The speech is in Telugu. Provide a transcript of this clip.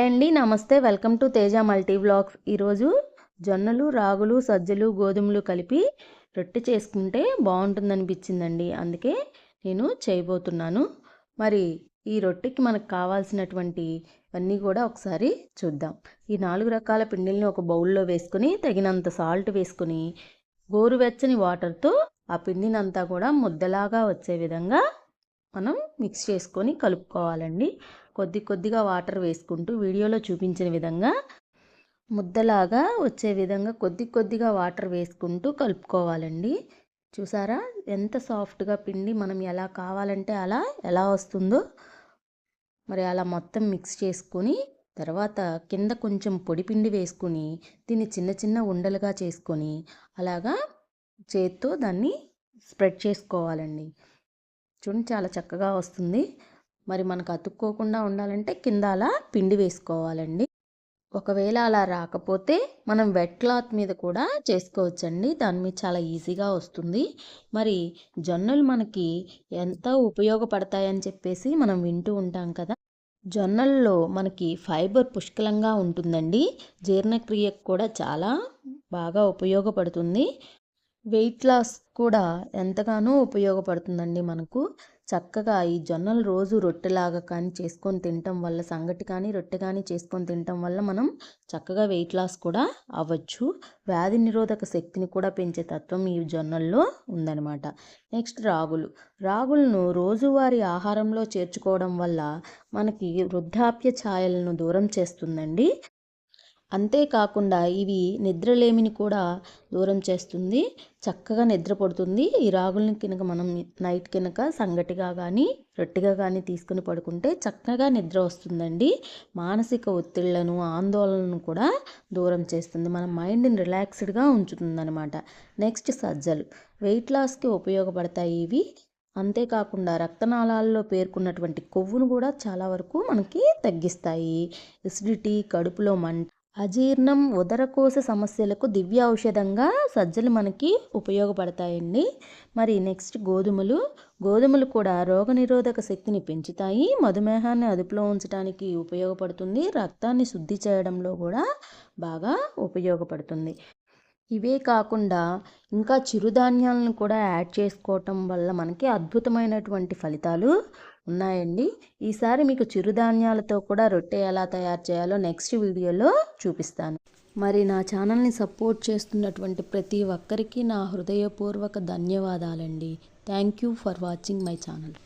హాయ్ అండి నమస్తే. Welcome to Teja multi vlogs ఈరోజు జొన్నలు రాగులు సజ్జలు గోధుమలు కలిపి రొట్టె చేసుకుంటే బాగుంటుందనిపించిందండి. అందుకే నేను చేయబోతున్నాను. మరి ఈ రొట్టెకి మనకు కావాల్సినటువంటి అన్నీ కూడా ఒకసారి చూద్దాం. ఈ నాలుగు రకాల పిండిల్ని ఒక బౌల్లో వేసుకొని తగినంత సాల్ట్ వేసుకొని గోరువెచ్చని వాటర్తో ఆ పిండినంతా కూడా ముద్దలాగా వచ్చే విధంగా మనం మిక్స్ చేసుకొని కలుపుకోవాలండి. కొద్ది కొద్దిగా వాటర్ వేసుకుంటూ వీడియోలో చూపించిన విధంగా ముద్దలాగా వచ్చే విధంగా కొద్ది కొద్దిగా వాటర్ వేసుకుంటూ కలుపుకోవాలండి. చూసారా? ఎంత సాఫ్ట్గా పిండి మనం ఎలా కావాలంటే అలా ఎలా వస్తుందో మరి అలా మొత్తం మిక్స్ చేసుకొని తర్వాత కింద కొంచెం పొడి పిండి వేసుకొని దీన్ని చిన్న చిన్న ఉండలుగా చేసుకొని అలాగా చేత్తో దాన్ని స్ప్రెడ్ చేసుకోవాలండి. చూడండి చాలా చక్కగా వస్తుంది. మరి మనకు అతుక్కోకుండా ఉండాలంటే కింద అలా పిండి వేసుకోవాలండి. ఒకవేళ అలా రాకపోతే మనం వెట్ క్లాత్ మీద కూడా చేసుకోవచ్చండి. దాని మీద చాలా ఈజీగా వస్తుంది. మరి జొన్నలు మనకి ఎంత ఉపయోగపడతాయని చెప్పేసి మనం వింటూ ఉంటాం కదా. జొన్నల్లో మనకి ఫైబర్ పుష్కలంగా ఉంటుందండి. జీర్ణక్రియకు కూడా చాలా బాగా ఉపయోగపడుతుంది. వెయిట్ లాస్ కూడా ఎంతగానో ఉపయోగపడుతుందండి మనకు. చక్కగా ఈ జొన్నలు రోజు రొట్టెలాగా కానీ చేసుకొని తినటం వల్ల సంగటి కానీ రొట్టె కానీ చేసుకొని తినటం వల్ల మనం చక్కగా వెయిట్ లాస్ కూడా అవ్వచ్చు. వ్యాధి నిరోధక శక్తిని కూడా పెంచే తత్వం ఈ జొన్నల్లో ఉందన్నమాట. నెక్స్ట్ రాగులు. రాగులను రోజువారీ ఆహారంలో చేర్చుకోవడం వల్ల మనకి వృద్ధాప్య ఛాయలను దూరం చేస్తుందండి. అంతేకాకుండా ఇవి నిద్రలేమిని కూడా దూరం చేస్తుంది చక్కగా నిద్ర పడుతుంది ఈ రాగులని కనుక మనం నైట్ కనుక సంగటిగా కానీ రొట్టిగా కానీ తీసుకుని పడుకుంటే చక్కగా నిద్ర వస్తుందండి. మానసిక ఒత్తిళ్ళను ఆందోళనను కూడా దూరం చేస్తుంది. మన మైండ్ని రిలాక్స్డ్గా ఉంచుతుందన్నమాట. నెక్స్ట్ సజ్జలు. వెయిట్ లాస్కి ఉపయోగపడతాయి ఇవి. అంతేకాకుండా రక్తనాళాల్లో పేర్కొన్నటువంటి కొవ్వును కూడా చాలా వరకు మనకి తగ్గిస్తాయి. ఎసిడిటీ కడుపులో మంట అజీర్ణం ఉదరకోశ సమస్యలకు దివ్య ఔషధంగా సజ్జలు మనకి ఉపయోగపడతాయండి. మరి నెక్స్ట్ గోధుమలు. గోధుమలు కూడా రోగనిరోధక శక్తిని పెంచుతాయి. మధుమేహాన్ని అదుపులో ఉంచడానికి ఉపయోగపడుతుంది. రక్తాన్ని శుద్ధి చేయడంలో కూడా బాగా ఉపయోగపడుతుంది. ఇవే కాకుండా ఇంకా చిరుధాన్యాలను కూడా యాడ్ చేసుకోవటం వల్ల మనకి అద్భుతమైనటువంటి ఫలితాలు ఉన్నాయండి. ఈసారి మీకు చిరుధాన్యాలతో కూడా రొట్టె ఎలా తయారు చేయాలో నెక్స్ట్ వీడియోలో చూపిస్తాను. మరి నా ఛానల్ని సపోర్ట్ చేస్తున్నటువంటి ప్రతి ఒక్కరికి నా హృదయపూర్వక ధన్యవాదాలండి. Thank you for watching my channel.